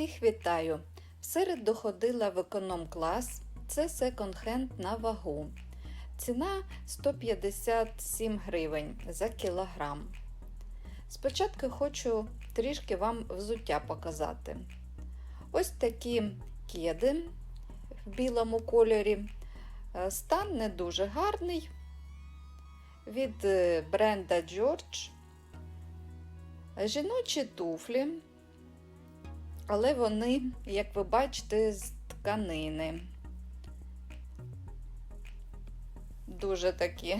Всіх вітаю! В середу ходила в економ-клас. Це секонд-хенд на вагу. Ціна 157 гривень за кілограм. Спочатку хочу трішки вам взуття показати. Ось такі кеди в білому кольорі. Е, Стан не дуже гарний. Від е, бренда George. Жіночі туфлі, але вони, як ви бачите, з тканини. Дуже такі,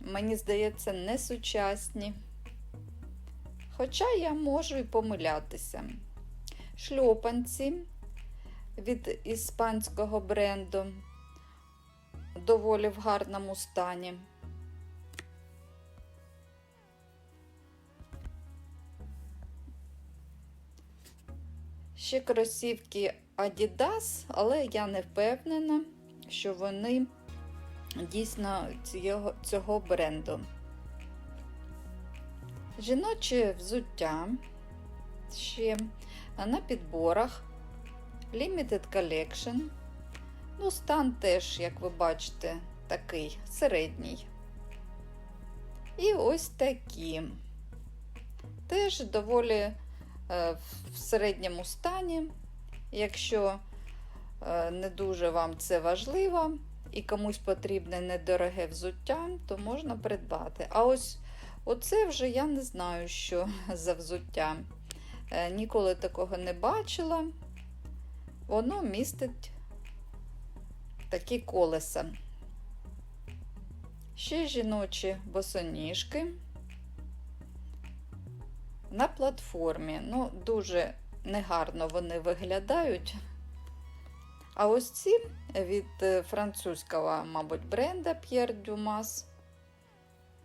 мені здається, несучасні. Хоча я можу і помилятися. Шльопанці від іспанського бренду доволі в гарному стані. Ще кросівки Adidas, але я не впевнена, що вони дійсно цього, цього бренду. Жіноче взуття ще на підборах Limited Collection. Ну, стан теж, як ви бачите, такий середній. І ось такі. Теж доволі в середньому стані. Якщо е, не дуже вам це важливо і комусь потрібне недороге взуття, то можна придбати. А ось оце вже я не знаю, що за взуття. Е, Ніколи такого не бачила. Воно містить такі колеса. Ще жіночі босоніжки на платформі. Ну, дуже негарно вони виглядають. А ось ці від е, французького, мабуть, бренда Pierre Dumas.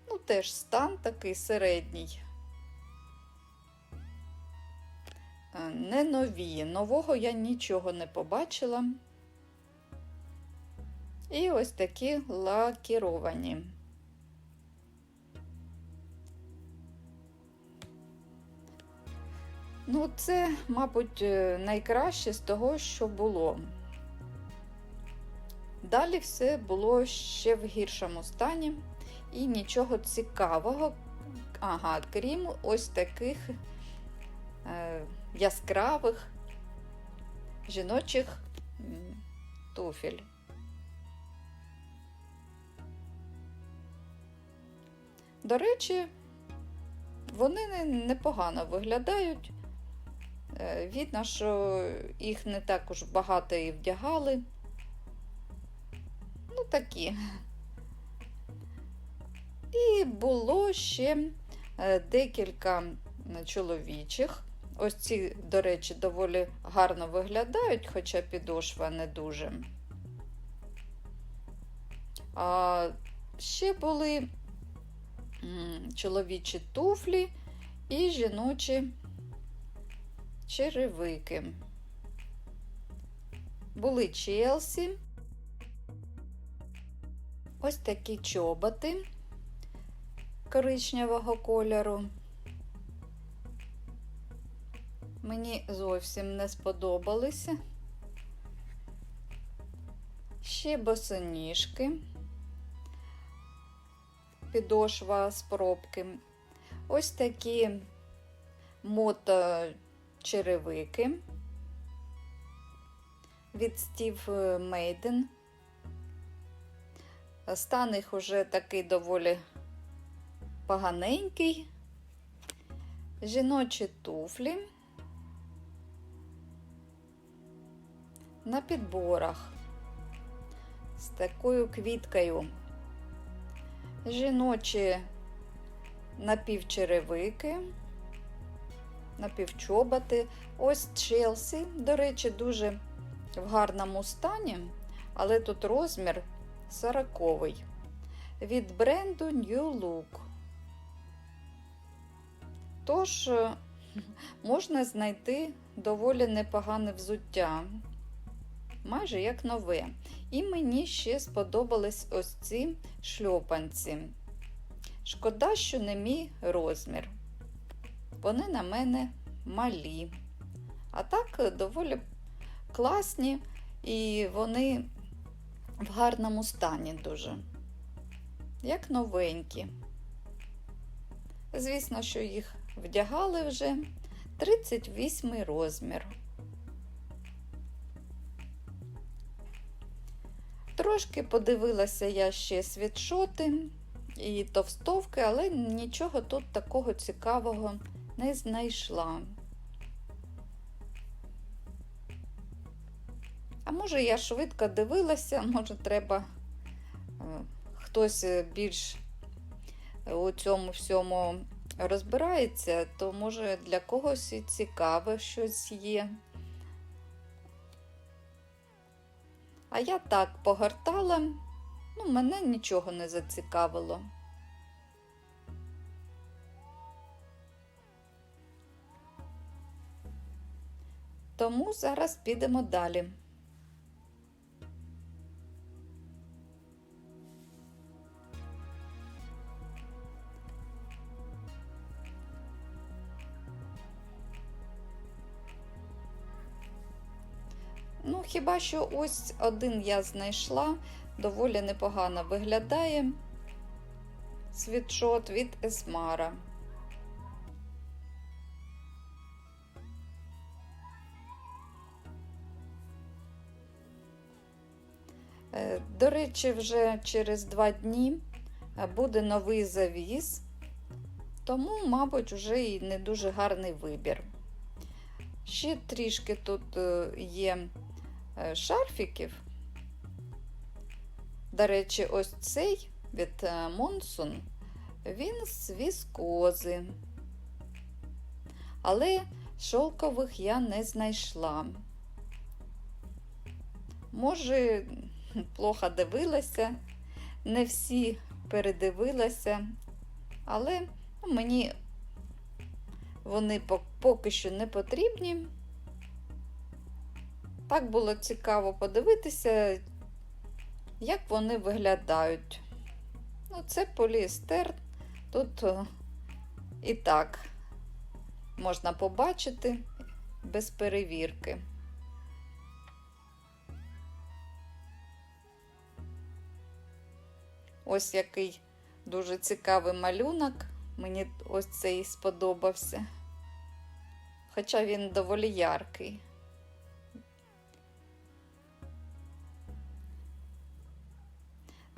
Ну, теж стан такий середній. Е, Не нові. Нового я нічого не побачила. І ось такі лакіровані. Ну, це, мабуть, е, найкраще з того, що було. Далі все було ще в гіршому стані і нічого цікавого, ага, крім ось таких е, яскравих жіночих туфель. До речі, вони непогано виглядають. Е, Видно, що їх не так уж багато і вдягали. Ну, такі. І було ще е, декілька чоловічих. Ось ці, до речі, доволі гарно виглядають, хоча підошва не дуже. А ще були чоловічі туфлі і жіночі черевики. Були Челсі. Ось такі чоботи коричневого кольору. Мені зовсім не сподобалися. Ще босоніжки, підошва з пробки. Ось такі моточеревики від Steve Maiden. Стан їх уже такий доволі поганенький. Жіночі туфлі на підборах з такою квіткою. Жіночі напівчеревики, напівчоботи. Ось Челсі, до речі, дуже в гарному стані, але тут розмір 40 від бренду New Look. Тож, е, можна знайти доволі непогане взуття, майже як нове. І мені ще сподобались ось ці шльопанці. Шкода, що не мій розмір. Вони на мене малі. А так доволі класні і вони в гарному стані дуже, як новенькі. Звісно, що їх вдягали вже 38 розмір. Трошки подивилася я ще світшоти і товстовки, але нічого тут такого цікавого не знайшла. А може, я швидко дивилася, може, треба е, хтось більш у цьому всьому розбирається, то може для когось і цікаве щось є. А я так погортала, ну, мене нічого не зацікавило. Тому зараз підемо далі. Ну, хіба що ось один я знайшла, доволі непогано виглядає світшот від Есмара. До речі, вже через два дні е, буде новий завіс, тому, мабуть, вже і не дуже гарний вибір. Ще трішки тут е, є шарфіків. До речі, ось цей від Монсун, він з віскози. Але шовкових я не знайшла. Може, плохо дивилася, не всі передивилася, але ну, мені вони поки що не потрібні. Так було цікаво подивитися, як вони виглядають. Ну, це поліестер, тут і так можна побачити без перевірки. Ось який дуже цікавий малюнок. Мені ось цей сподобався. Хоча він доволі яркий.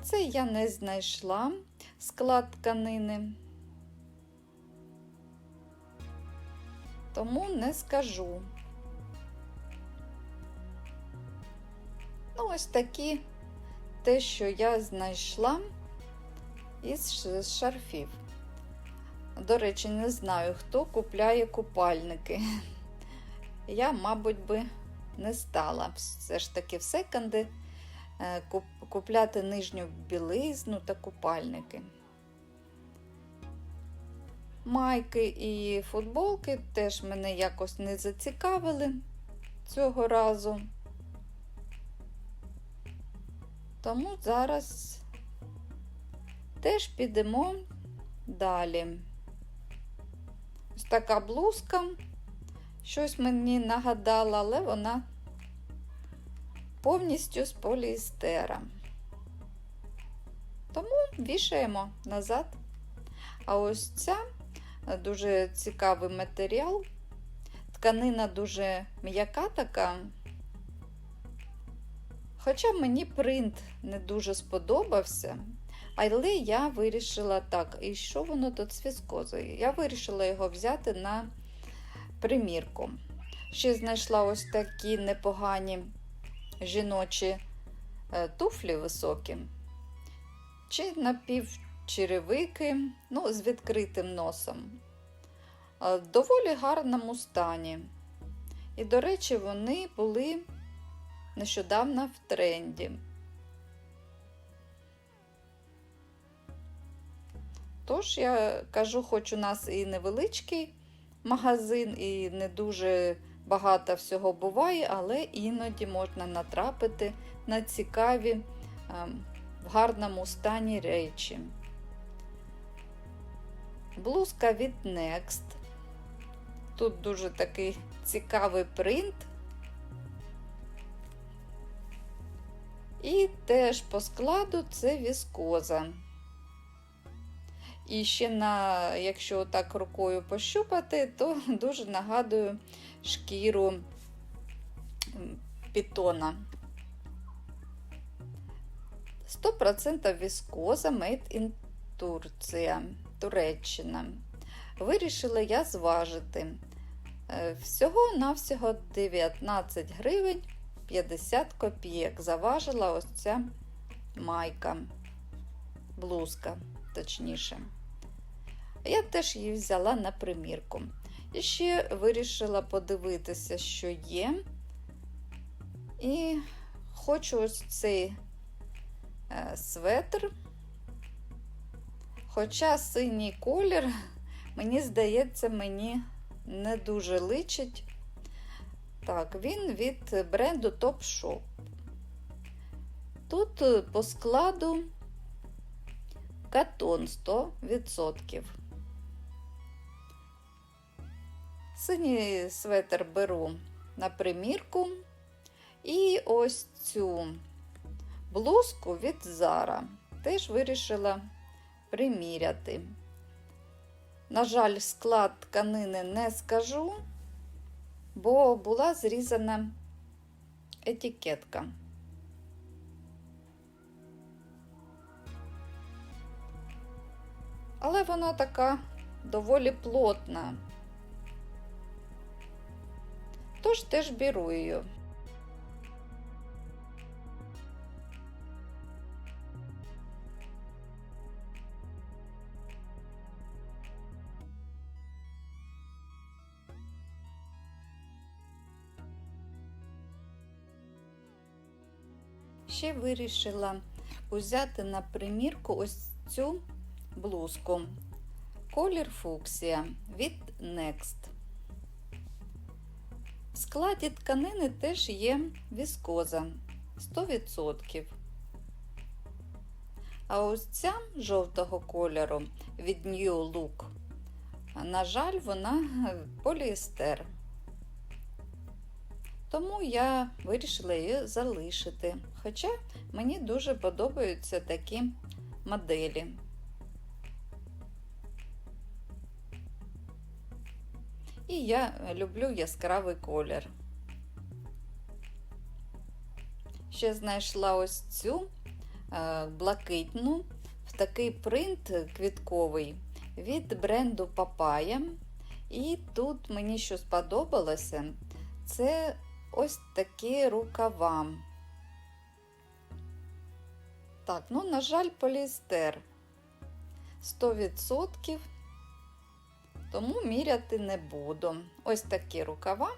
Це я не знайшла склад тканини, тому не скажу. Ну, ось такі те, що я знайшла із шарфів. До речі, не знаю, хто купляє купальники. Я, мабуть, би не стала. Все ж таки в секонди купляти нижню білизну та купальники. Майки і футболки теж мене якось не зацікавили цього разу. Тому зараз теж підемо далі. Ось така блузка. Щось мені нагадала, але вона повністю з поліестера. Тому вішаємо назад. А ось ця дуже цікавий матеріал. Тканина дуже м'яка така. Хоча мені принт не дуже сподобався, але я вирішила так, і що воно тут з віскозою? Я вирішила його взяти на примірку. Ще знайшла ось такі непогані жіночі туфлі високі, чи напівчеревики, ну, з відкритим носом. В доволі гарному стані. І, до речі, вони були нещодавно в тренді. Тож, я кажу, хоч у нас і невеличкий магазин, і не дуже багато всього буває, але іноді можна натрапити на цікаві в гарному стані речі. Блузка від Next. Тут дуже такий цікавий принт. І теж по складу це віскоза. І ще на, якщо так рукою пощупати, то дуже нагадую шкіру пітона. 100% віскоза Made in Турція, Туреччина. Вирішила я зважити. Всього-навсього 19 гривень 50 копійок. Заважила ось ця майка, блузка, точніше. Я теж її взяла на примірку. І ще вирішила подивитися, що є. І хочу ось цей е, светр. Хоча синій колір, мені здається, мені не дуже личить. Так, він від бренду Top Shop. Тут е, по складу катон 100%. Синій светр беру на примірку. І ось цю блузку від Zara теж вирішила приміряти. На жаль, склад тканини не скажу, бо була зрізана етикетка. Але вона така доволі плотна. Тож теж беру її. Ще вирішила взяти на примірку ось цю блузку. Колір фуксія від Next. Складі тканини теж є віскоза 100%. А ось ця жовтого кольору від New Look, на жаль, вона поліестер. Тому я вирішила її залишити. Хоча мені дуже подобаються такі моделі. І я люблю яскравий колір. Ще знайшла ось цю е, блакитну в такий принт квітковий від бренду Papaya. І тут мені що сподобалося, це ось такі рукава. Так, ну, на жаль, поліестер 100%, тому міряти не буду. Ось такі рукава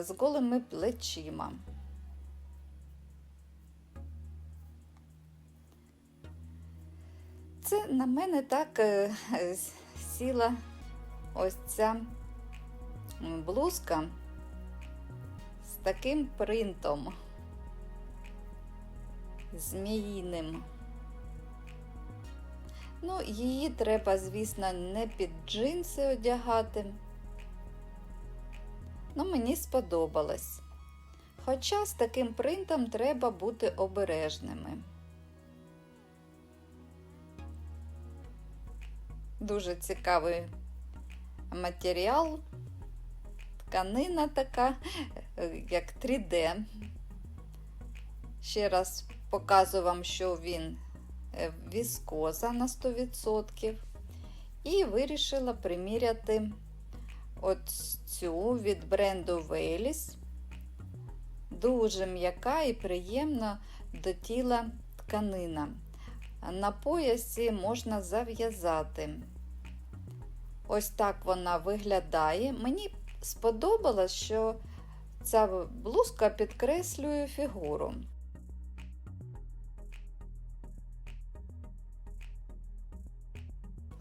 з голими плечима. Це на мене так е, сіла ось ця блузка з таким принтом зміїним. Ну, її треба, звісно, не під джинси одягати. Ну, мені сподобалось. Хоча з таким принтом треба бути обережними. Дуже цікавий матеріал, тканина така, як 3D. Ще раз показую вам, що він віскоза на 100%. І вирішила приміряти от цю від бренду Веліс. Дуже м'яка і приємна до тіла тканина. На поясі можна зав'язати. Ось так вона виглядає. Мені сподобалось, що ця блузка підкреслює фігуру.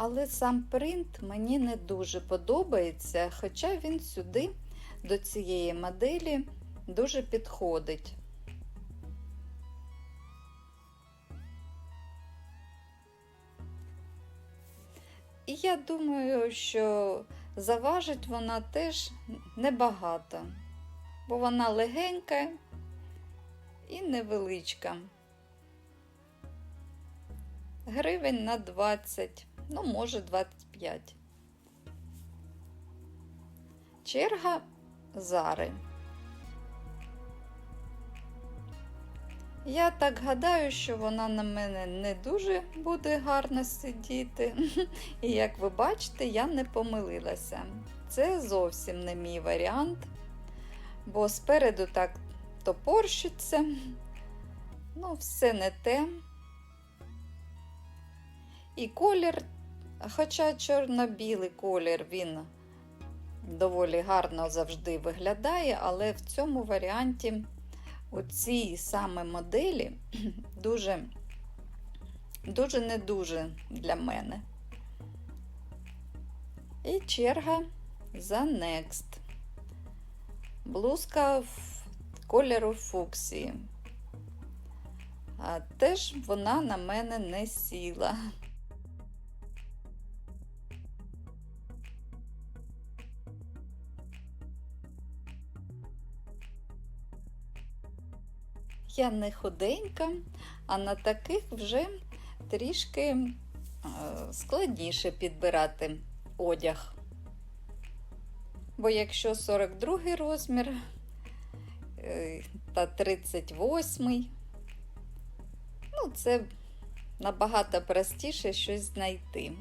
Але сам принт мені не дуже подобається, хоча він сюди, до цієї моделі, дуже підходить. І я думаю, що Заважить вона теж небагато, бо вона легенька і невеличка. Гривень на 20, ну, може, 25. Черга Зари. Я так гадаю, що вона на мене не дуже буде гарно сидіти. І як ви бачите, я не помилилася. Це зовсім не мій варіант, бо спереду так топорщиться. Ну, все не те. І колір, хоча чорно-білий колір, він доволі гарно завжди виглядає, але в цьому варіанті оці саме моделі дуже, дуже не дуже для мене. І черга за Next. Блузка в кольору фуксії. А теж вона на мене не сіла. Я не худенька, а на таких вже трішки е, складніше підбирати одяг. Бо якщо 42 розмір е, та 38, ну, це набагато простіше щось знайти.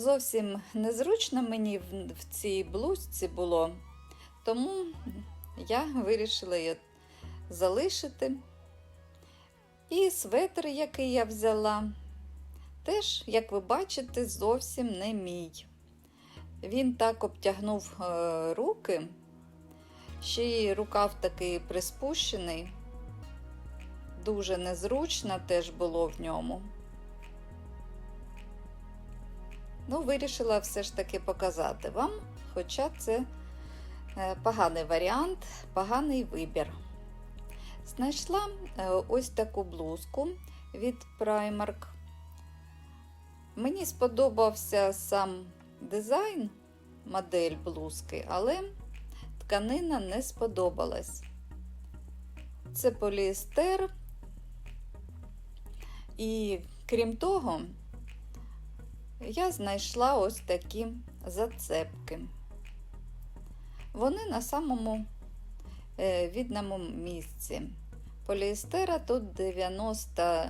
Зовсім незручно мені в, цій блузці було, тому я вирішила її залишити. І светр, який я взяла, теж, як ви бачите, зовсім не мій. Він так обтягнув е, руки, ще й рукав такий приспущений, дуже незручно теж було в ньому. Ну, вирішила все ж таки показати вам, хоча це е, поганий варіант, поганий вибір. Знайшла е, ось таку блузку від Primark. Мені сподобався сам дизайн, модель блузки, але тканина не сподобалась. Це поліестер, і крім того, я знайшла ось такі зацепки. Вони на самому е, відному місці. Поліестера тут 93%.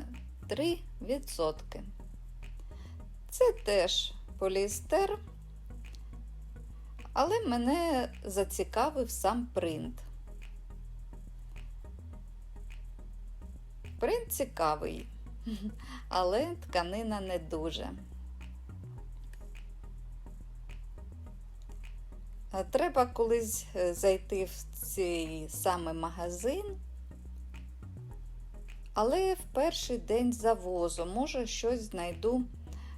Це теж поліестер, але мене зацікавив сам принт. Принт цікавий, але тканина не дуже. Треба колись е, зайти в цей самий магазин, але в перший день завозу, може, щось знайду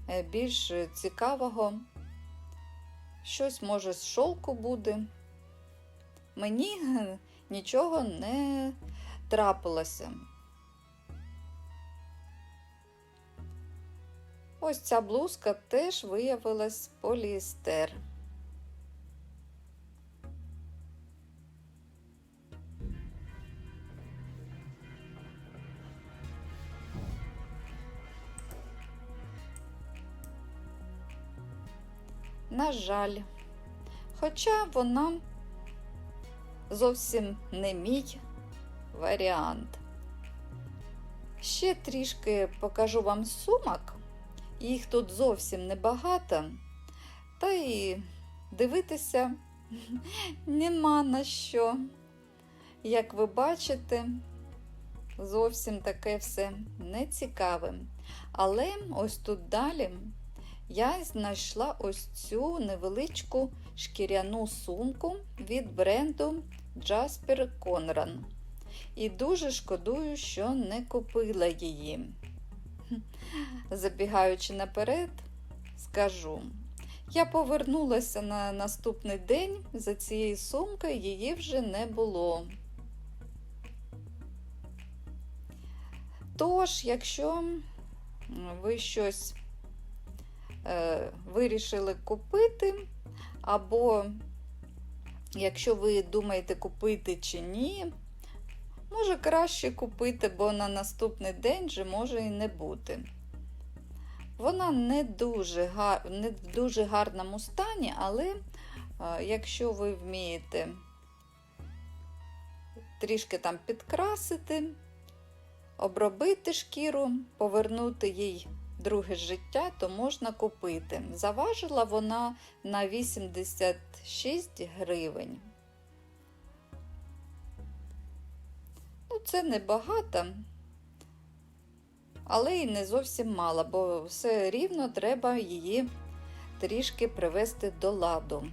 е, більш цікавого, щось, може, з шовку буде. Мені нічого не трапилося. Ось ця блузка теж виявилась поліестер. На жаль, хоча вона зовсім не мій варіант. Ще трішки покажу вам сумок, їх тут зовсім небагато, та й дивитися нема на що. Як ви бачите, зовсім таке все нецікаве. Але ось тут далі я знайшла ось цю невеличку шкіряну сумку від бренду Jasper Conran. І дуже шкодую, що не купила її. Забігаючи наперед, скажу. Я повернулася на наступний день за цією сумкою, її вже не було. Тож, якщо ви щось вирішили купити, або якщо ви думаєте купити чи ні, може краще купити, бо на наступний день же може і не бути. Вона не дуже, гар... не в дуже гарному стані, але е, якщо ви вмієте трішки там підкрасити, обробити шкіру, повернути їй друге життя, то можна купити. Заважила вона на 86 гривень. Ну, це небагато, але і не зовсім мало, бо все рівно треба її трішки привести до ладу.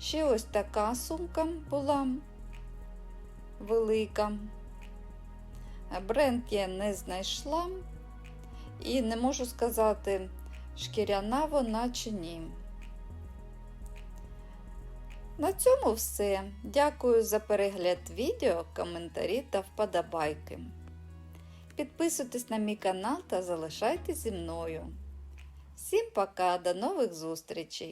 Ще ось така сумка була велика. Бренд я не знайшла і не можу сказати, шкіряна вона чи ні. На цьому все. Дякую за перегляд відео, коментарі та вподобайки. Підписуйтесь на мій канал та залишайтесь зі мною. Всім пока, до нових зустрічей!